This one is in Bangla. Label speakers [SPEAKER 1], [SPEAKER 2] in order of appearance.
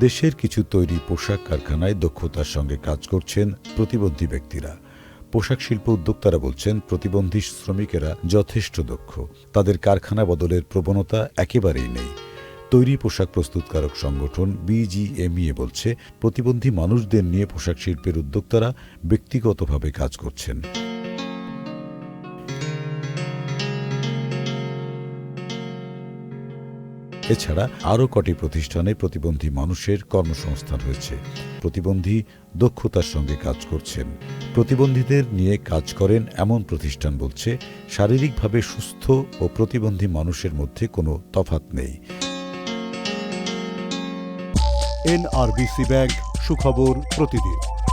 [SPEAKER 1] দেশের কিছু তৈরি পোশাক কারখানায় দক্ষতার সঙ্গে কাজ করছেন প্রতিবন্ধী ব্যক্তিরা। পোশাক শিল্প উদ্যোক্তারা বলছেন, প্রতিবন্ধী শ্রমিকেরা যথেষ্ট দক্ষ। তাদের কারখানা বদলের প্রবণতা একেবারেই নেই। তৈরি পোশাক প্রস্তুতকারক সংগঠন বিজিএমইএ বলছে, প্রতিবন্ধী মানুষদের নিয়ে পোশাক শিল্পের উদ্যোক্তারা ব্যক্তিগতভাবে কাজ করছেন। এছাড়া আরও কটি প্রতিষ্ঠানে প্রতিবন্ধী মানুষের কর্মসংস্থান হয়েছে। প্রতিবন্ধী দক্ষতার সঙ্গে কাজ করছেন। প্রতিবন্ধীদের নিয়ে কাজ করেন এমন প্রতিষ্ঠান বলছে, শারীরিকভাবে সুস্থ ও প্রতিবন্ধী মানুষের মধ্যে কোনো তফাত নেই।
[SPEAKER 2] এনআরবিসি ব্যাংক সুখবর প্রতিদিন।